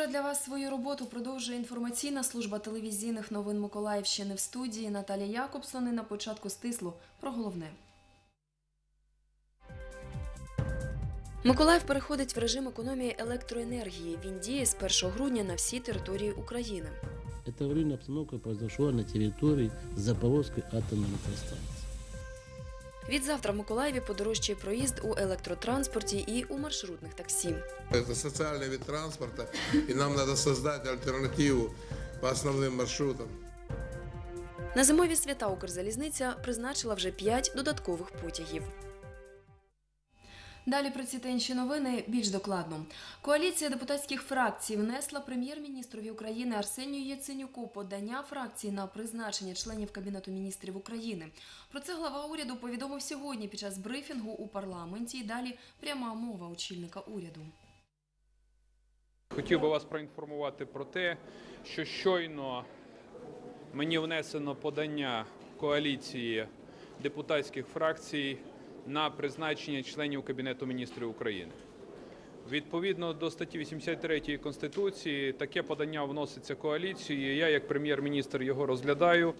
вечора для вас свою роботу продовжує інформаційна служба телевізійних новин Миколаївщини в студії Наталія Якобсон і на початку стисло про головне. Миколаїв переходить в режим економії електроенергії. Він діє з 1 грудня на всій території України. Эта аварийная обстановка произошла на территории Запорожской атомной электростанции. Відзавтра в Миколаєві подорожчає проїзд у електротранспорті і у маршрутних таксі. Это социальный вид транспорта, и нам надо создать альтернативу по основным маршрутам. На зимові свята Укрзалізниця призначила вже 5 додаткових потягів. Далі про ці та інші новини більш докладно. Коаліція депутатських фракцій внесла прем'єр-міністрові України Арсенію Яценюку подання фракції на призначення членів Кабінету міністрів України. Про це глава уряду повідомив сьогодні під час брифінгу у парламенті. І далі пряма мова очільника уряду. Хотів би вас проінформувати про те, що щойно мені внесено подання коаліції депутатських фракцій на призначення членів Кабінету міністрів України. Відповідно до статті 83 Конституції, таке подання вноситься коаліцією. Я, як прем'єр-міністр, його розглядаю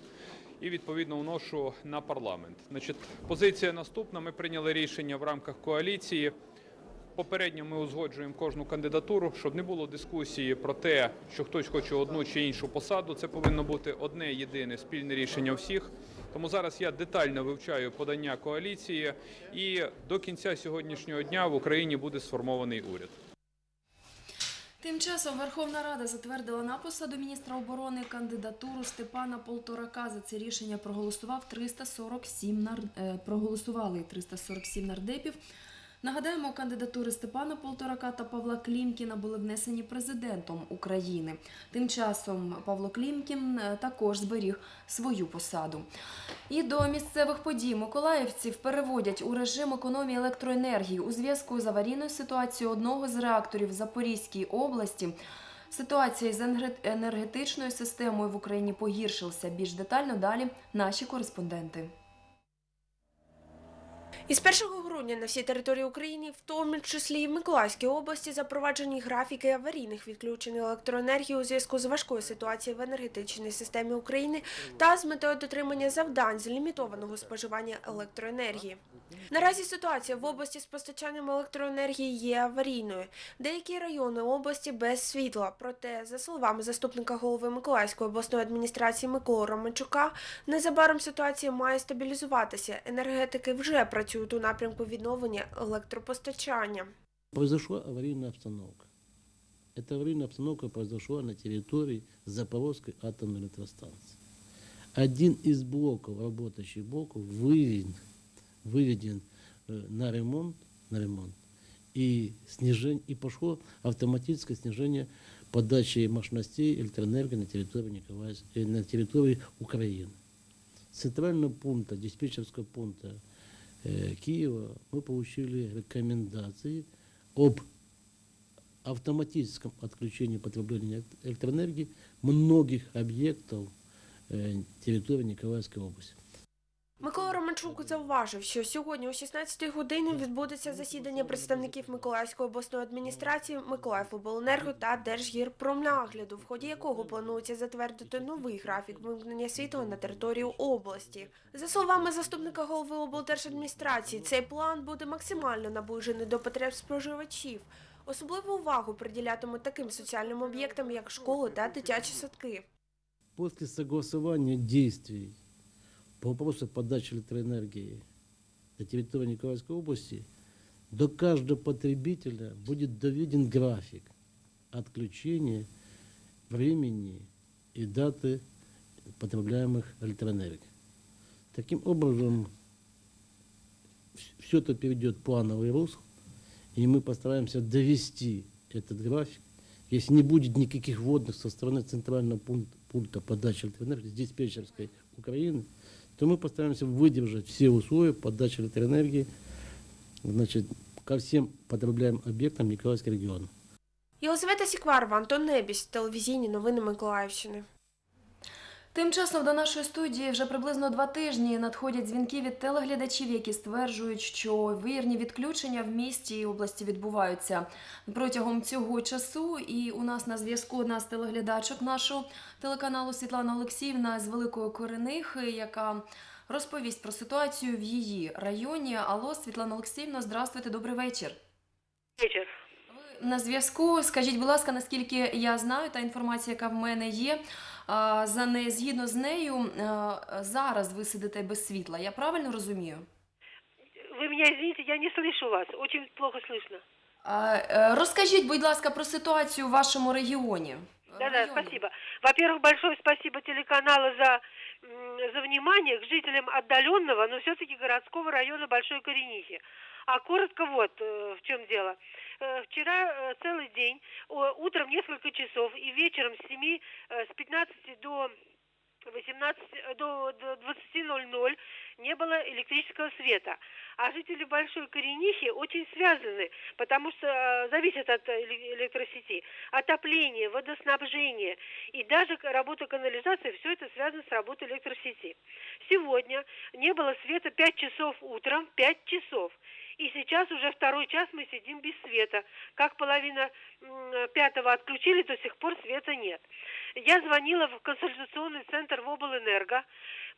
і відповідно вношу на парламент. Значить, позиція наступна. Ми прийняли рішення в рамках коаліції. Попередньо ми узгоджуємо кожну кандидатуру, щоб не було дискусії про те, що хтось хоче одну чи іншу посаду. Це повинно бути одне єдине спільне рішення всіх. Тому зараз я детально вивчаю подання коаліції, і до кінця сьогоднішнього дня в Україні буде сформований уряд. Тим часом Верховна Рада затвердила на посаду міністра оборони кандидатуру Степана Полторака. За це рішення проголосував 347 нар... е, проголосували 347 нардепів. Нагадаємо, кандидатури Степана Полторака та Павла Клімкіна були внесені президентом України. Тим часом Павло Клімкін е, також зберіг свою посаду. І до місцевих подій миколаївців переводять у режим економії електроенергії у зв'язку з аварійною ситуацією одного з реакторів Запорізькій області. Ситуація з енерге- енергетичною системою в Україні погіршилася. Більш детально далі наші кореспонденти. Із 1 грудня на всій території України, в тому числі і в Миколаївській області, запроваджені графіки аварійних відключень електроенергії у зв'язку з важкою ситуацією в енергетичній системі України та з метою дотримання завдань з лімітованого споживання електроенергії. Наразі ситуація в області з постачанням електроенергії є аварійною. Деякі райони області без світла. Проте, за словами заступника голови Миколаївської обласної адміністрації Миколи Романчука, незабаром ситуація має стабілізуватися. Енергетики вже працюють у напрямку відновлення електропостачання. Произошла аварийная обстановка. Эта аварийная обстановка произошла на территории Запорожской атомной электростанции. Один из блоков, работающих блоков, выведен, выведен э, на ремонт, на ремонт и, снижение, и пошло автоматическое снижение подачи мощностей электроэнергии на территории, Николаевс- э, на территории Украины. С центрального пункта, диспетчерского пункта э, Киева мы получили рекомендации об автоматическом отключении потребления элект- электроэнергии многих объектов э, территории Николаевской области. Микола Романчук зауважив, що сьогодні о 16 годині відбудеться засідання представників Миколаївської обласної адміністрації, Миколаївобленерго та Держгірпромнагляду, в ході якого планується затвердити новий графік вимкнення світла на територію області. За словами заступника голови облдержадміністрації, цей план буде максимально наближений до потреб споживачів. Особливу увагу приділятимуть таким соціальним об'єктам, як школи та дитячі садки. После согласования действий по вопросу подачи электроэнергии на территории Николаевской области до каждого потребителя будет доведен график отключения времени и даты потребляемых электроэнергий. Таким образом, все это перейдет плановый рост, и мы постараемся довести этот график. Если не будет никаких вводных со стороны центрального пункта, пункта подачи электроэнергии, с диспетчерской Украины, то мы постараемся выдержать все условия подачи электроэнергии значит, ко всем потребляемым объектам Николаевского региона. Єлизавета Сікварова, Антон Небісь, телевізійні новини Миколаївщини. Тим часом до нашої студії вже приблизно два тижні надходять дзвінки від телеглядачів, які стверджують, що вирні відключення в місті і області відбуваються протягом цього часу. І у нас на зв'язку одна з телеглядачок нашого телеканалу Світлана Олексіївна з Великої Коренихи, яка розповість про ситуацію в її районі. Алло, Світлана Олексіївна, здравствуйте, добрий вечір. Вечір. На зв'язку. Скажіть, будь ласка, наскільки я знаю, та інформація, яка в мене є, за не згідно з нею, а, зараз ви сидите без світла. Я правильно розумію? Вы меня извините, я не слышу вас. Очень плохо слышно. А, е, Розкажіть, будь ласка, про ситуацію в вашому регіоні. Да-да, Районі. спасибо. Во-первых, большое спасибо телеканалу за, м, за внимание к жителям отдаленного, но все-таки городского района Большой Коренихи. А коротко вот э, в чем дело. Э, Вчера э, целый день, утром несколько часов и вечером с 7, э, с 15 до 18, э, до, до 20.00 не было электрического света. А жители Большой Коренихи очень связаны, потому что зависят от эле- электросети. Отопление, водоснабжение и даже работа канализации, все это связано с работой электросети. Сегодня не было света 5 часов утром, 5 часов. И сейчас уже второй час мы сидим без света. Как половина пятого отключили, до сих пор света нет. Я звонила в консультационный центр Воблэнерго.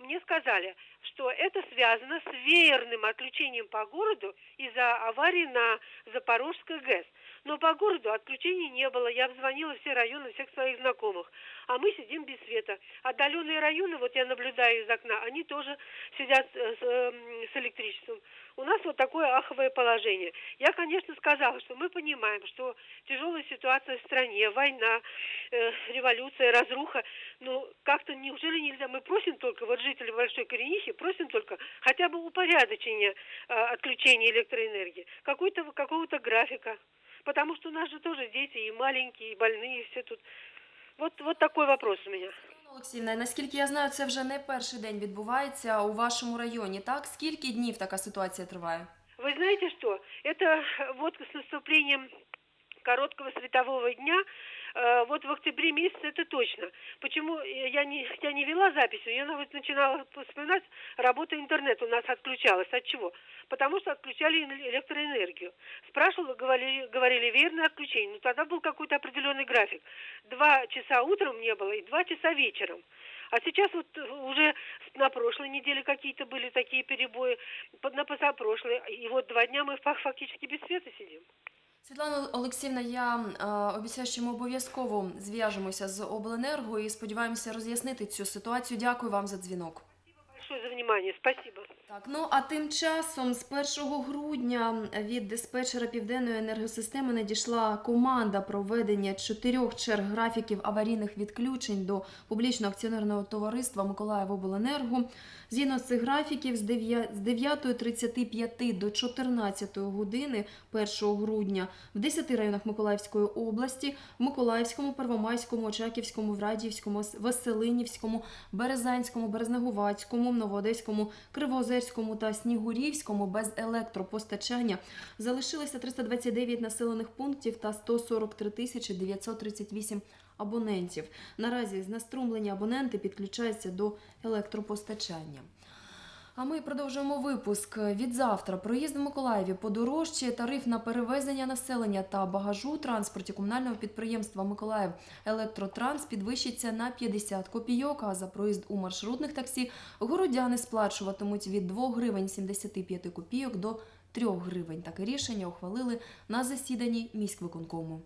Мне сказали, что это связано с веерным отключением по городу из-за аварии на Запорожской ГЭС. Но по городу отключений не было. Я обзвонила все районы, всех своих знакомых. А мы сидим без света. Отдаленные районы, вот я наблюдаю из окна, они тоже сидят э, с, эм, с электричеством. У нас вот такое аховое положение. Я, конечно, сказала, что мы понимаем, что тяжелая ситуация в стране, война, э, революция, разруха. Но как-то неужели нельзя? Мы просим только, вот жители Большой Коренихи, просим только хотя бы упорядочения э, отключения электроэнергии, какой-то, какого-то графика. Потому что у нас же тоже дети и маленькие, и больные, и все тут. Вот, вот такой вопрос у меня. Світлана Олексіївна, наскільки я знаю, це вже не перший день відбувається у вашому районі, так? Скільки днів така ситуація триває? Вы знаете что? Это э, вот с наступлением короткого светового дня, э, вот в октябре месяце это точно. Почему э, я не, я не вела запись, я вот начинала вспоминать, работа интернета у нас отключалась. От чего? Потому что отключали эн- электроэнергию. Спрашивала, говорили, говорили верное отключение. Но тогда был какой-то определенный график. Два часа утром не было и два часа вечером. А сейчас вот э, уже на прошлой неделе какие-то были такие перебои, на позапрошлой. И вот два дня мы фак- фактически без света сидим. Світлана Олексівна, я е, обіцяю, що ми обов'язково зв'яжемося з обленерго і сподіваємося роз'яснити цю ситуацію. Дякую вам за дзвінок. Большое за внимание. Спасибо. Так, ну а тим часом з 1 грудня від диспетчера південної енергосистеми надійшла команда про введення чотирьох черг графіків аварійних відключень до публічного акціонерного товариства Миколаївобленерго. Згідно з цих графіків, з 9.35 до 14 години 1 грудня в 10 районах Миколаївської області, в Миколаївському, Первомайському, Очаківському, Врадіївському, Веселинівському, Березанському, Березнегувацькому, Новоодеському, Кривоозерському та Снігурівському без електропостачання залишилося 329 населених пунктів та 143 тисячі 938 абонентів. Наразі знеструмлені абоненти підключаються до електропостачання. А ми продовжуємо випуск. Від завтра проїзд в Миколаєві подорожчає тариф на перевезення населення та багажу у транспорті комунального підприємства Миколаїв Електротранс підвищиться на 50 копійок, а за проїзд у маршрутних таксі городяни сплачуватимуть від 2 гривень 75 копійок до 3 гривень. Таке рішення ухвалили на засіданні міськвиконкому.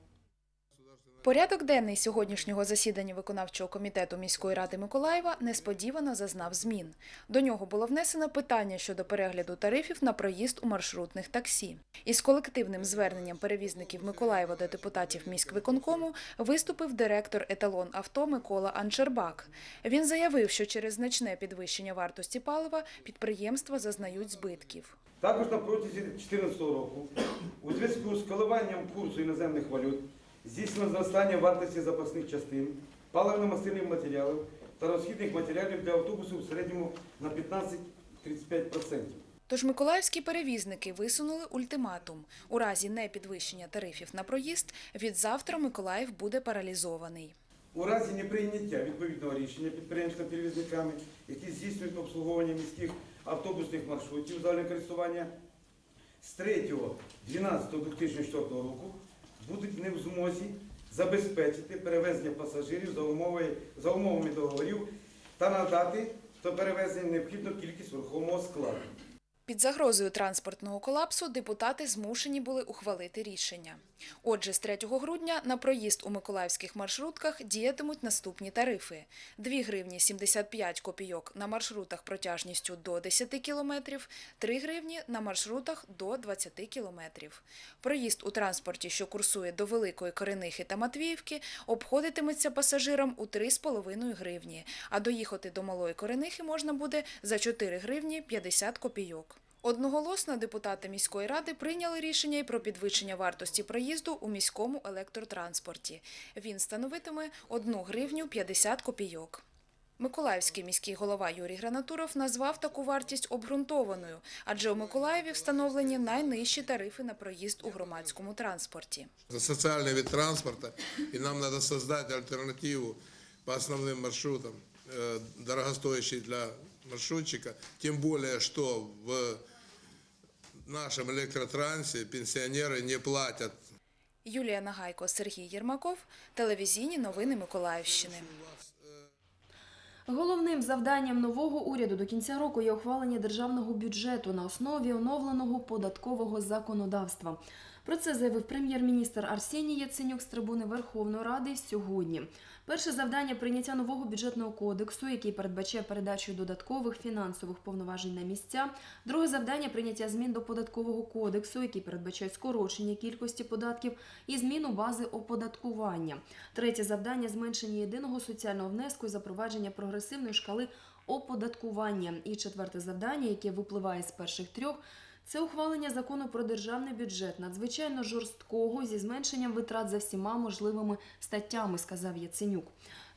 Порядок денний сьогоднішнього засідання виконавчого комітету міської ради Миколаєва несподівано зазнав змін. До нього було внесено питання щодо перегляду тарифів на проїзд у маршрутних таксі. Із колективним зверненням перевізників Миколаєва до депутатів міськвиконкому виступив директор еталон авто Микола Анчербак. Він заявив, що через значне підвищення вартості палива підприємства зазнають збитків. Також на протязі 2014 року у зв'язку з коливанням курсу іноземних валют здійснено зростання вартості запасних частин, паливно-мастильних матеріалів та розхідних матеріалів для автобусів в середньому на 15-35%. Тож миколаївські перевізники висунули ультиматум. У разі непідвищення тарифів на проїзд від завтра Миколаїв буде паралізований. У разі неприйняття відповідного рішення підприємствами-перевізниками, які здійснюють обслуговування міських автобусних маршрутів загального користування, з 3.12.2004 року будуть не в змозі забезпечити перевезення пасажирів за, умови, за умовами договорів та надати до перевезення необхідну кількість рухомого складу. Під загрозою транспортного колапсу депутати змушені були ухвалити рішення. Отже, з 3 грудня на проїзд у миколаївських маршрутках діятимуть наступні тарифи: 2 гривні 75 копійок на маршрутах протяжністю до 10 кілометрів, 3 гривні на маршрутах до 20 кілометрів. Проїзд у транспорті, що курсує до Великої Коренихи та Матвіївки, обходитиметься пасажирам у 3,5 гривні, а доїхати до Малої Коренихи можна буде за 4 гривні 50 копійок. Одноголосно депутати міської ради прийняли рішення і про підвищення вартості проїзду у міському електротранспорті. Він становитиме 1 гривню 50 копійок. Миколаївський міський голова Юрій Гранатуров назвав таку вартість обґрунтованою, адже у Миколаєві встановлені найнижчі тарифи на проїзд у громадському транспорті. Это социальный вид транспорта, и нам надо создать альтернативу по основным маршрутам, э, дорогостоящей для маршрутчика. Тем более, что в нашем электротрансе пенсионеры не платят Юлія Нагайко, Сергій Єрмаков, телевізійні новини Миколаївщини. Головним завданням нового уряду до кінця року є ухвалення державного бюджету на основі оновленого податкового законодавства. Про це заявив прем'єр-міністр Арсеній Яценюк з трибуни Верховної Ради сьогодні. Перше завдання прийняття нового бюджетного кодексу, який передбачає передачу додаткових фінансових повноважень на місця. Друге завдання прийняття змін до податкового кодексу, який передбачає скорочення кількості податків і зміну бази оподаткування. Третє завдання зменшення єдиного соціального внеску і запровадження прогресивної шкали оподаткування. І четверте завдання, яке випливає з перших трьох. Це ухвалення закону про державний бюджет, надзвичайно жорсткого зі зменшенням витрат за всіма можливими статтями, сказав Яценюк.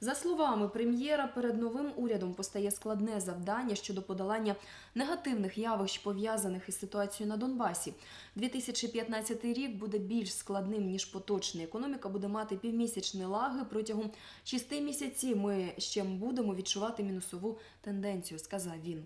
За словами прем'єра, перед новим урядом постає складне завдання щодо подолання негативних явищ, пов'язаних із ситуацією на Донбасі. 2015 рік буде більш складним ніж поточний. Економіка буде мати півмісячні лаги. Протягом шести місяців ми ще будемо відчувати мінусову тенденцію, сказав він.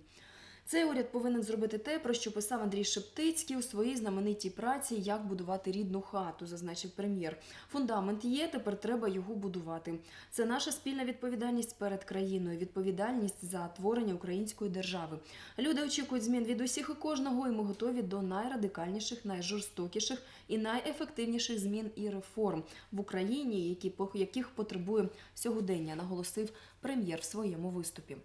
Цей уряд повинен зробити те, про що писав Андрій Шептицький у своїй знаменитій праці Як будувати рідну хату, зазначив прем'єр. Фундамент є, тепер треба його будувати. Це наша спільна відповідальність перед країною, відповідальність за творення української держави. Люди очікують змін від усіх і кожного, і ми готові до найрадикальніших, найжорстокіших і найефективніших змін і реформ в Україні, які яких потребує сьогодення, наголосив прем'єр в своєму виступі.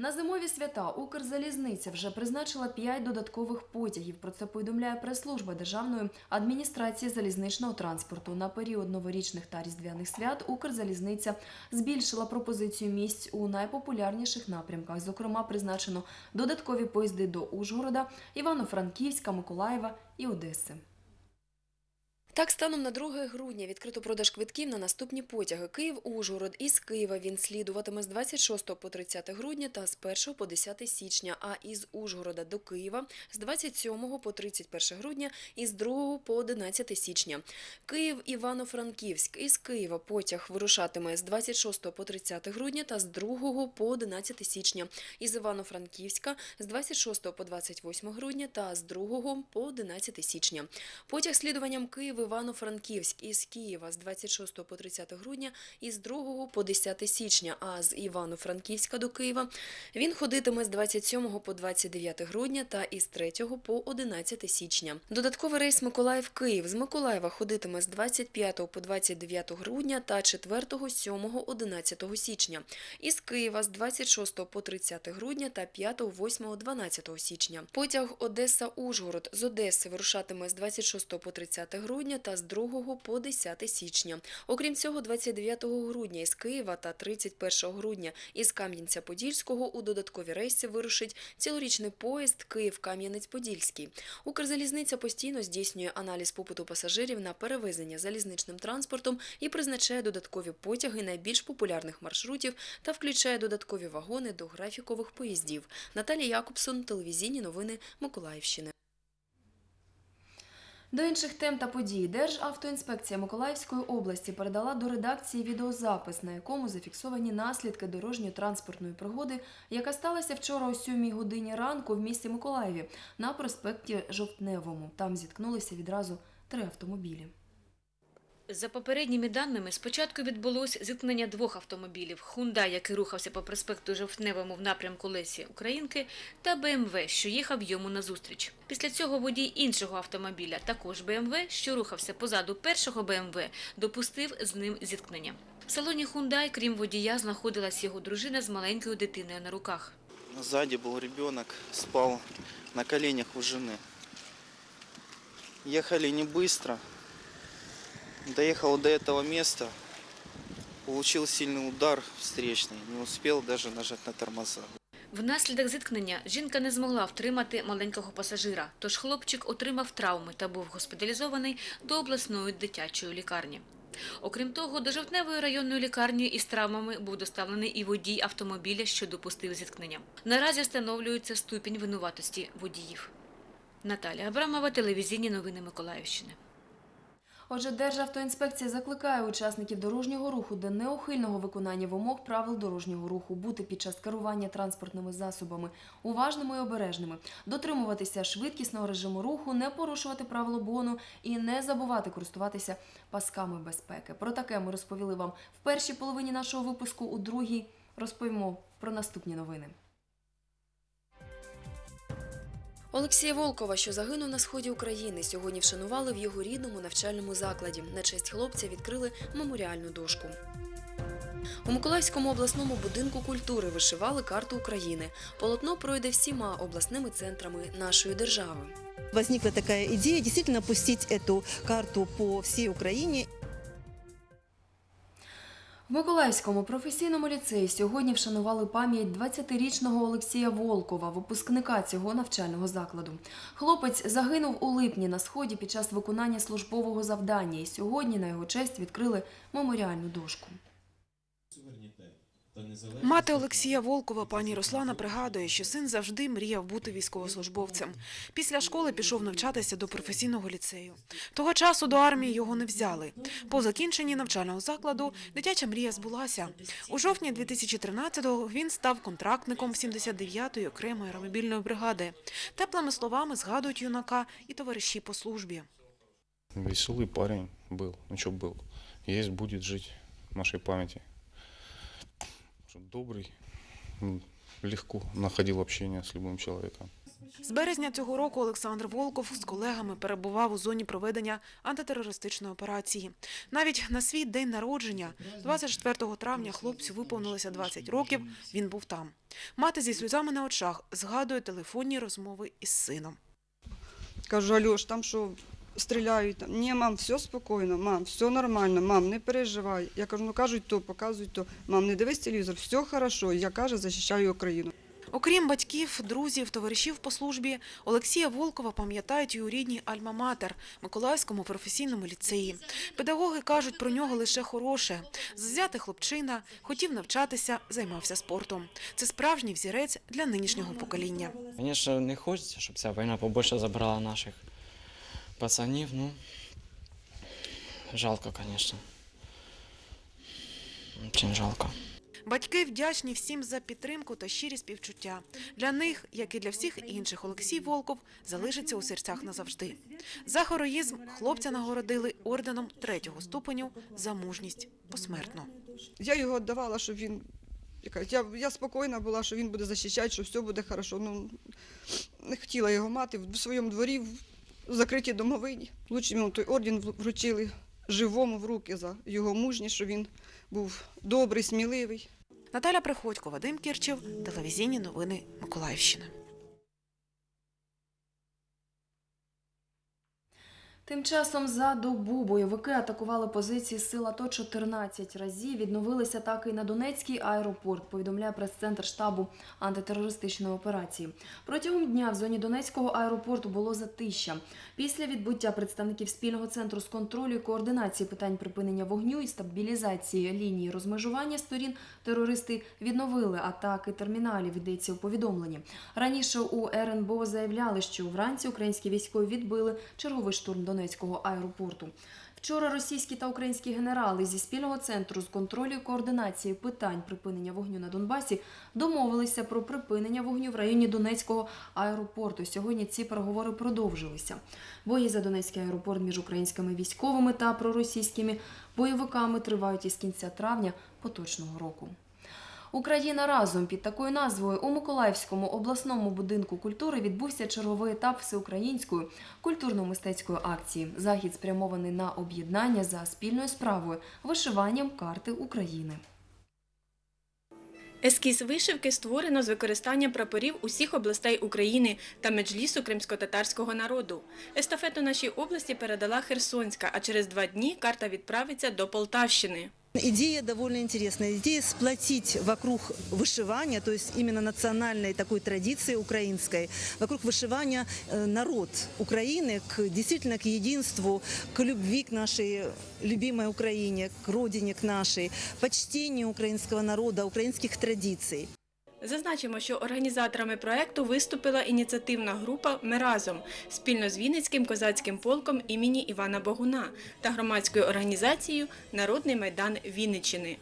На зимові свята Укрзалізниця вже призначила 5 додаткових потягів. Про це повідомляє прес-служба Державної адміністрації залізничного транспорту. На період новорічних та різдвяних свят Укрзалізниця збільшила пропозицію місць у найпопулярніших напрямках. Зокрема, призначено додаткові поїзди до Ужгорода, Івано-Франківська, Миколаєва і Одеси. Так, станом на 2 грудня відкрито продаж квитків на наступні потяги Київ-Ужгород. Із Києва він слідуватиме з 26 по 30 грудня та з 1 по 10 січня, а із Ужгорода до Києва з 27 по 31 грудня і з 2 по 11 січня. Київ-Івано-Франківськ. Із Києва потяг вирушатиме з 26 по 30 грудня та з 2 по 11 січня. Із Івано-Франківська з 26 по 28 грудня та з 2 по 11 січня. Потяг слідуванням Київ Івано-Франківськ із Києва з 26 по 30 грудня і з 2 по 10 січня, а з Івано-Франківська до Києва він ходитиме з 27 по 29 грудня та із 3 по 11 січня. Додатковий рейс Миколаїв-Київ з Миколаєва ходитиме з 25 по 29 грудня та 4, 7, 11 січня. Із Києва з 26 по 30 грудня та 5, 8, 12 січня. Потяг Одеса-Ужгород з Одеси вирушатиме з 26 по 30 грудня та з 2 по 10 січня. Окрім цього, 29 грудня із Києва та 31 грудня із Кам'янця-Подільського у додаткові рейси вирушить цілорічний поїзд Київ-Кам'янець-Подільський. Укрзалізниця постійно здійснює аналіз попиту пасажирів на перевезення залізничним транспортом і призначає додаткові потяги найбільш популярних маршрутів та включає додаткові вагони до графікових поїздів. Наталія Якобсон, телевізійні новини Миколаївщини. До інших тем та подій Державтоінспекція Миколаївської області передала до редакції відеозапис, на якому зафіксовані наслідки дорожньо-транспортної пригоди, яка сталася вчора о 7 годині ранку в місті Миколаєві на проспекті Жовтневому. Там зіткнулися відразу три автомобілі. За попередніми даними, спочатку відбулось зіткнення двох автомобілів – Hyundai, який рухався по проспекту Жовтневому в напрямку Лесі Українки, та BMW, що їхав йому назустріч. Після цього водій іншого автомобіля, також BMW, що рухався позаду першого BMW, допустив з ним зіткнення. В салоні Hyundai, крім водія, знаходилась його дружина з маленькою дитиною на руках. Сзади был ребенок, спал на коленях у жены. Ехали не быстро. Доехал до этого места, получил сильный удар встречный, не успел даже нажать на тормоза. Внаслідок зіткнення жінка не змогла втримати маленького пасажира, тож хлопчик отримав травми та був госпіталізований до обласної дитячої лікарні. Окрім того, до Жовтневої районної лікарні із травмами був доставлений і водій автомобіля, що допустив зіткнення. Наразі встановлюється ступінь винуватості водіїв. Наталія Абрамова, телевізійні новини Миколаївщини. Отже, Державтоінспекція закликає учасників дорожнього руху до неухильного виконання вимог правил дорожнього руху, бути під час керування транспортними засобами уважними і обережними, дотримуватися швидкісного режиму руху, не порушувати правил обгону і не забувати користуватися пасками безпеки. Про таке ми розповіли вам в першій половині нашого випуску. У другій розповімо про наступні новини. Олексія Волкова, що загинув на сході України, сьогодні вшанували в його рідному навчальному закладі. На честь хлопця відкрили меморіальну дошку. У Миколаївському обласному будинку культури вишивали карту України. Полотно пройде всіма обласними центрами нашої держави. Возникла такая идея действительно пустить эту карту по всей Украине В Миколаївському професійному ліцеї сьогодні вшанували пам'ять 20-річного Олексія Волкова, випускника цього навчального закладу. Хлопець загинув у липні на сході під час виконання службового завдання, і сьогодні на його честь відкрили меморіальну дошку. Мати Олексія Волкова, пані Руслана, пригадує, що син завжди мріяв бути військовослужбовцем. Після школи пішов навчатися до професійного ліцею. Того часу до армії його не взяли. По закінченні навчального закладу дитяча мрія збулася. У жовтні 2013-го він став контрактником 79-ї окремої аеромобільної бригади. Теплими словами згадують юнака і товариші по службі. Веселый парень был. Ну что был? Есть, будет жить в нашей памяти. Что Добрый, м, легко находил общение с любым человеком. З березня цього року Олександр Волков з колегами перебував у зоні проведення антитерористичної операції. Навіть на свій день народження, 24 травня, хлопцю виповнилося 20 років. Він був там. Мати зі сльозами на очах згадує телефонні розмови із сином. Кажу, Альош, там що стріляють? Там. Ні, мам, все спокійно, мам, все нормально, мам, не переживай. Я кажу, ну кажуть то, показують то. Мам, не дивись телевізор, все хорошо. Я каже, захищаю Україну. Окрім батьків, друзів, товаришів по службі, Олексія Волкова пам'ятають і у рідній Альма-Матер – Миколаївському професійному ліцеї. Педагоги кажуть про нього лише хороше. Завзятий хлопчина, хотів навчатися, займався спортом. Це справжній взірець для нинішнього покоління. Звісно, не хочеться, щоб ця війна побільше забрала наших пацанів. Ну, жалко, звісно. Очень жалко. Батьки вдячні всім за підтримку та щирі співчуття. Для них, як і для всіх інших, Олексій Волков залишиться у серцях назавжди. За героїзм хлопця нагородили орденом третього ступеню за мужність посмертно. Я його віддавала, щоб він. Я, я спокійна була, що він буде захищати, що все буде хорошо. Ну, не хотіла його мати в своєму дворі, в закритій домовині. Лучше той орден вручили живому в руки за його мужність, що він був добрий, сміливий. Наталя Приходько, Вадим Кірчев, телевізійні новини Миколаївщини. Тим часом за добу бойовики атакували позиції сил АТО 14 разів. Відновилися атаки і на Донецький аеропорт, повідомляє прес-центр штабу антитерористичної операції. Протягом дня в зоні Донецького аеропорту було затища. Після відбуття представників спільного центру з контролю і координації питань припинення вогню і стабілізації лінії розмежування сторін терористи відновили атаки терміналів. Йдеться у повідомленні. Раніше у РНБО заявляли, що вранці українські військові відбили черговий штурм Донецька. Донецького аеропорту. Вчора російські та українські генерали зі спільного центру з контролю і координації питань припинення вогню на Донбасі домовилися про припинення вогню в районі Донецького аеропорту. Сьогодні ці переговори продовжилися. Бої за Донецький аеропорт між українськими військовими та проросійськими бойовиками тривають із кінця травня поточного року. Україна разом під такою назвою у Миколаївському обласному будинку культури відбувся черговий етап всеукраїнської культурно-мистецької акції. Захід спрямований на об'єднання за спільною справою вишиванням карти України. Ескіз вишивки створено з використанням прапорів усіх областей України та меджлісу кримсько-татарського народу. Естафету нашій області передала Херсонська, а через два дні карта відправиться до Полтавщини. Идея довольно интересная. Идея сплотить вокруг вышивания, то есть именно национальной такой традиции украинской, вокруг вышивания э, народ Украины к, действительно к единству, к любви к нашей любимой Украине, к родине к нашей, почтению украинского народа, украинских традиций. Зазначимо, що організаторами проекту виступила ініціативна група Ми разом спільно з Вінницьким козацьким полком імені Івана Богуна та громадською організацією Народний майдан Вінниччини.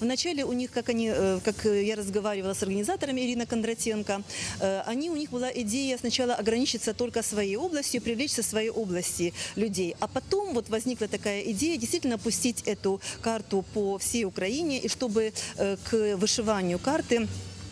Вначале у них, как, они, э, как я разговаривала с организаторами Ирина Кондратенко, э, они, у них была идея сначала ограничиться только своей областью, привлечь со своей области людей. А потом вот возникла такая идея действительно пустить эту карту по всей Украине, и чтобы э, к вышиванию карты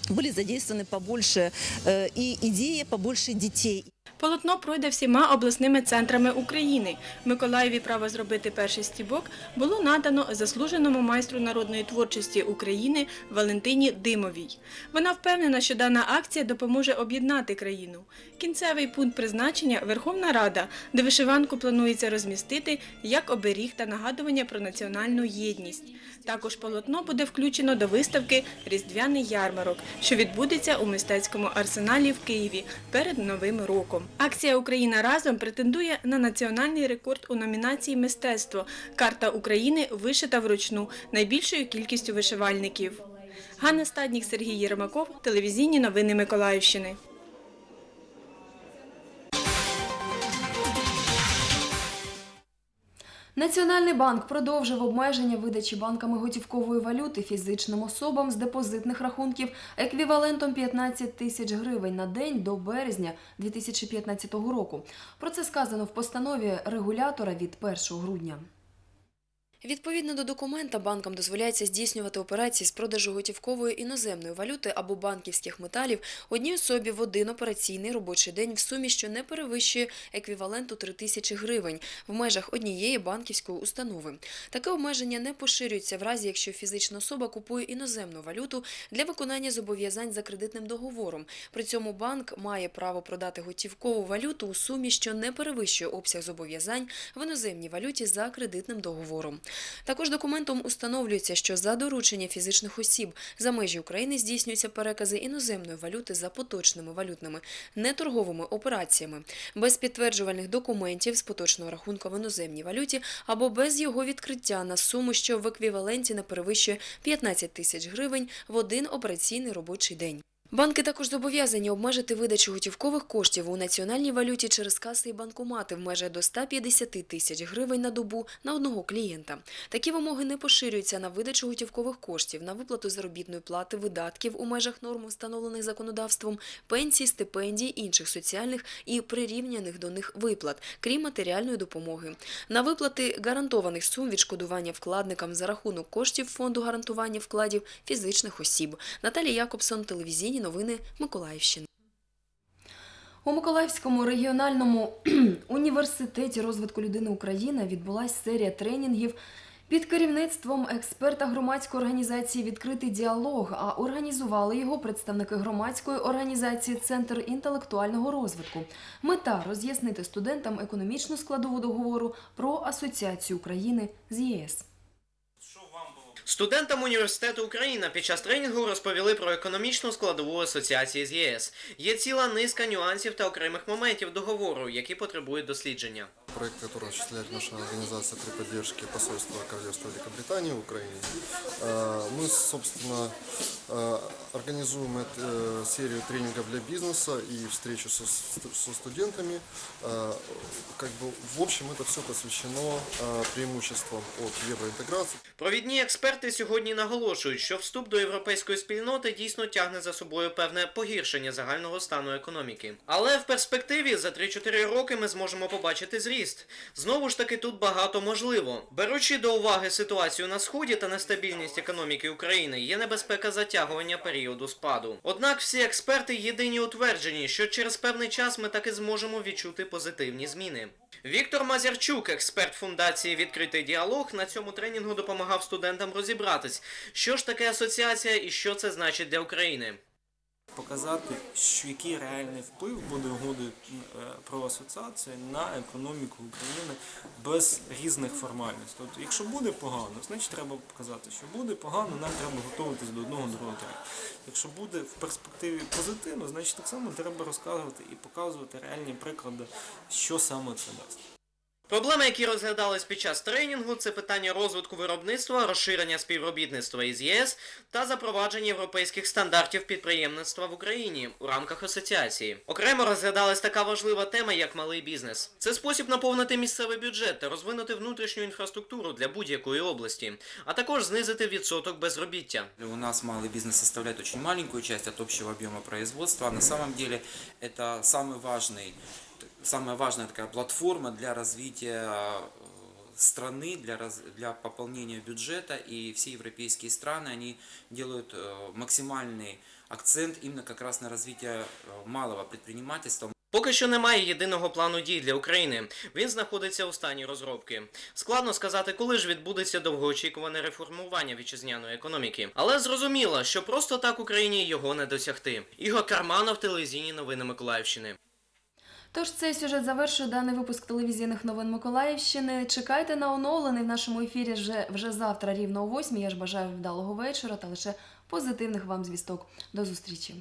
были задействованы побольше э, и идея побольше детей. Полотно пройде всіма обласними центрами України. В Миколаєві право зробити перший стібок було надано заслуженому майстру народної творчості України Валентині Димовій. Вона впевнена, що дана акція допоможе об'єднати країну. Кінцевий пункт призначення Верховна Рада, де вишиванку планується розмістити як оберіг та нагадування про національну єдність. Також полотно буде включено до виставки Різдвяний ярмарок, що відбудеться у мистецькому арсеналі в Києві перед Новим роком. Акція Україна разом претендує на національний рекорд у номінації Мистецтво. Карта України вишита вручну найбільшою кількістю вишивальників. Ганна Стаднік, Сергій Єрмаков, телевізійні новини Миколаївщини. Національний банк продовжив обмеження видачі банками готівкової валюти фізичним особам з депозитних рахунків еквівалентом 15 тисяч гривень на день до березня 2015 року. Про це сказано в постанові регулятора від 1 грудня. Відповідно до документа, банкам дозволяється здійснювати операції з продажу готівкової іноземної валюти або банківських металів одній особі в один операційний робочий день в сумі, що не перевищує еквіваленту 3 тисячі гривень в межах однієї банківської установи. Таке обмеження не поширюється в разі, якщо фізична особа купує іноземну валюту для виконання зобов'язань за кредитним договором. При цьому банк має право продати готівкову валюту у сумі, що не перевищує обсяг зобов'язань в іноземній валюті за кредитним договором. Також документом установлюється, що за доручення фізичних осіб за межі України здійснюються перекази іноземної валюти за поточними валютними неторговими операціями, без підтверджувальних документів з поточного рахунку в іноземній валюті або без його відкриття на суму, що в еквіваленті не перевищує 15 тисяч гривень в один операційний робочий день. Банки також зобов'язані обмежити видачу готівкових коштів у національній валюті через каси і банкомати в межах до 150 тисяч гривень на добу на одного клієнта. Такі вимоги не поширюються на видачу готівкових коштів, на виплату заробітної плати, видатків у межах норм, встановлених законодавством, пенсій, стипендій, інших соціальних і прирівняних до них виплат, крім матеріальної допомоги. На виплати гарантованих сум відшкодування вкладникам за рахунок коштів фонду гарантування вкладів фізичних осіб. Наталія Якобсон, телевізійні новини Миколаївщини. У Миколаївському регіональному університеті розвитку людини України відбулася серія тренінгів під керівництвом експерта громадської організації Відкритий діалог. А організували його представники громадської організації Центр інтелектуального розвитку. Мета роз'яснити студентам економічну складову договору про асоціацію України з ЄС. Студентам університету Україна під час тренінгу розповіли про економічну складову асоціації з єС. Є ціла низка нюансів та окремих моментів договору, які потребують дослідження Проект, который осуществляет наша организация при поддержке посольства Королевства Великобритании в Украине. Э, Мы, собственно, э, организуем эт- э, серию тренингов для бизнеса и встречу со, ст- со студентами. Э, Как бы, в общем, это все посвящено э, преимуществам от евроинтеграции. Провідні експерти сьогодні наголошують, що вступ до європейської спільноти дійсно тягне за собою певне погіршення загального стану економіки. Але в перспективі за 3-4 роки ми зможемо побачити зріст. Знову ж таки, тут багато можливо. Беручи до уваги ситуацію на сході та нестабільність економіки України, є небезпека затягування періоду спаду. Однак всі експерти єдині утверджені, що через певний час ми таки зможемо відчути позитивні зміни. Віктор Мазярчук, експерт фундації Відкритий діалог, на цьому тренінгу допомагав студентам розібратись, що ж таке асоціація і що це значить для України. Показати, що який реальний вплив буде угоди е, про асоціацію на економіку України без різних формальностей. Тобто, якщо буде погано, значить треба показати, що буде погано, нам треба готуватись до одного другого третього. Якщо буде в перспективі позитивно, значить так само треба розказувати і показувати реальні приклади, що саме це дасть. Проблеми, які розглядались під час тренінгу, це питання розвитку виробництва, розширення співробітництва із ЄС та запровадження європейських стандартів підприємництва в Україні у рамках асоціації. Окремо розглядалась така важлива тема, як малий бізнес. Це спосіб наповнити місцевий бюджет та розвинути внутрішню інфраструктуру для будь-якої області, а також знизити відсоток безробіття. У нас малый бизнес составляет очень маленькую часть от общего объема производства. А на самом деле это самый важный, самая важная такая платформа для развития э, страны, для, раз- для пополнения бюджета. И все европейские страны, они делают э, максимальный акцент именно как раз на развитие э, малого предпринимательства, Поки що немає єдиного плану дій для України. Він знаходиться у стані розробки. Складно сказати, коли ж відбудеться довгоочікуване реформування вітчизняної економіки. Але зрозуміло, що просто так Україні його не досягти. Ігор Карманов, телевізійні новини Миколаївщини. Тож цей сюжет завершує даний випуск телевізійних новин Миколаївщини. Чекайте на оновлений в нашому ефірі вже, вже завтра, рівно о 8. Я ж бажаю вдалого вечора та лише позитивних вам звісток. До зустрічі.